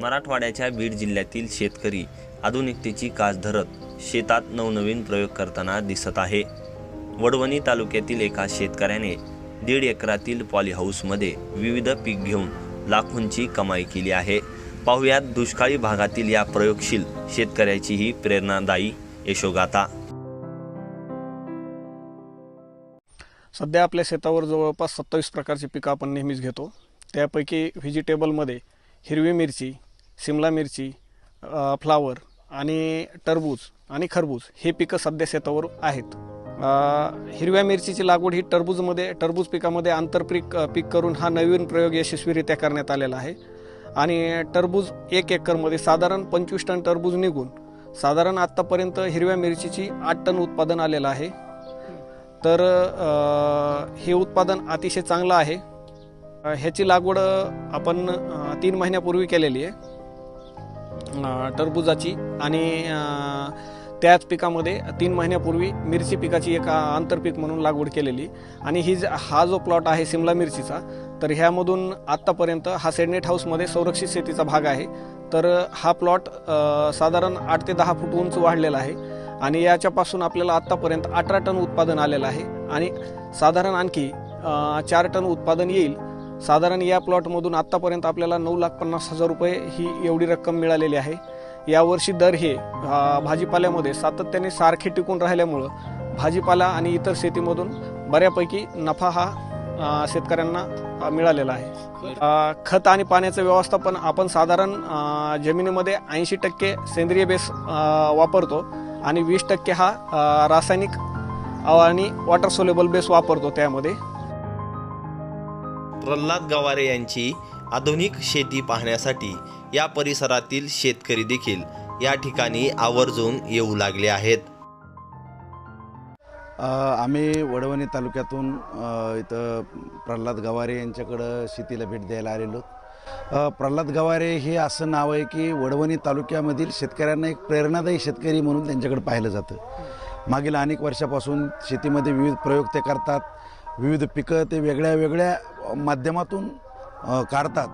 मराठवाड्याच्या बीड जिल्ह्यातील शेतकरी आधुनिकतेची कास धरत शेतात नवनवीन प्रयोग करताना दिसत आहे. वडवणी तालुक्यातील एका शेतकऱ्याने दीड एकरातील पॉलीहाऊसमध्ये विविध पीक घेऊन लाखोंची कमाई केली आहे. पाहुयात दुष्काळी भागातील या प्रयोगशील शेतकऱ्याची ही प्रेरणादायी यशोगाथा. सध्या आपल्या शेतावर जवळपास सत्तावीस प्रकारची पिकं आपण नेहमीच घेतो. त्यापैकी व्हेजिटेबलमध्ये हिरवी मिरची सिमला मिरची फ्लावर आणि टरबूज आणि खरबूज हे पिकं सध्या शेतावर आहेत. हिरव्या मिरचीची लागवड ही टरबूजमध्ये टरबूज पिकामध्ये आंतरपीक पीक करून हा नवीन प्रयोग यशस्वीरित्या करण्यात आलेला आहे. आणि टरबूज एक एकरमध्ये साधारण पंचवीस टन टरबूज निघून साधारण आत्तापर्यंत हिरव्या मिरचीची आठ टन उत्पादन आलेलं आहे. तर हे उत्पादन अतिशय चांगलं आहे. ह्याची लागवड आपण तीन महिन्यापूर्वी केलेली आहे. टरबुजाची आणि त्याच पिकामध्ये तीन महिन्यापूर्वी मिरची पिकाची एक आंतरपीक म्हणून लागवड केलेली. आणि ही ज- हा जो प्लॉट आहे सिमला मिरचीचा तर ह्यामधून आत्तापर्यंत हा सेडनेट हाऊसमध्ये संरक्षित शेतीचा भाग आहे. तर हा प्लॉट साधारण आठ ते दहा फूट उंच वाढलेला आहे. आणि याच्यापासून आपल्याला आत्तापर्यंत अठरा टन उत्पादन आलेलं आहे. आणि साधारण आणखी चार टन उत्पादन येईल. साधारण या प्लॉटमधून आत्तापर्यंत आपल्याला नऊ लाख पन्नास हजार रुपये ही एवढी रक्कम मिळालेली आहे. यावर्षी दर हे भाजीपाल्यामध्ये सातत्याने सारखे टिकून राहिल्यामुळं भाजीपाला आणि इतर शेतीमधून बऱ्यापैकी नफा हा शेतकऱ्यांना मिळालेला आहे. खत आणि पाण्याचं व्यवस्थापन आपण साधारण जमिनीमध्ये ऐंशी टक्के सेंद्रिय बेस वापरतो आणि वीस टक्के हा रासायनिक आणि वॉटर सोलेबल बेस वापरतो त्यामध्ये. प्रल्हाद गवारे यांची आधुनिक शेती पाहण्यासाठी या परिसरातील शेतकरी देखील या ठिकाणी आवर्जून येऊ लागले आहेत. आम्ही वडवणी तालुक्यातून इथं प्रल्हाद गवारे यांच्याकडं शेतीला भेट द्यायला आलेलो. प्रल्हाद गवारे हे असं नाव आहे की वडवणी तालुक्यामधील शेतकऱ्यांना एक प्रेरणादायी शेतकरी म्हणून त्यांच्याकडे पाहिलं जातं. मागील अनेक वर्षापासून शेतीमध्ये विविध प्रयोग ते करतात. विविध पिकं ते वेगळ्या वेगळ्या माध्यमातून काढतात.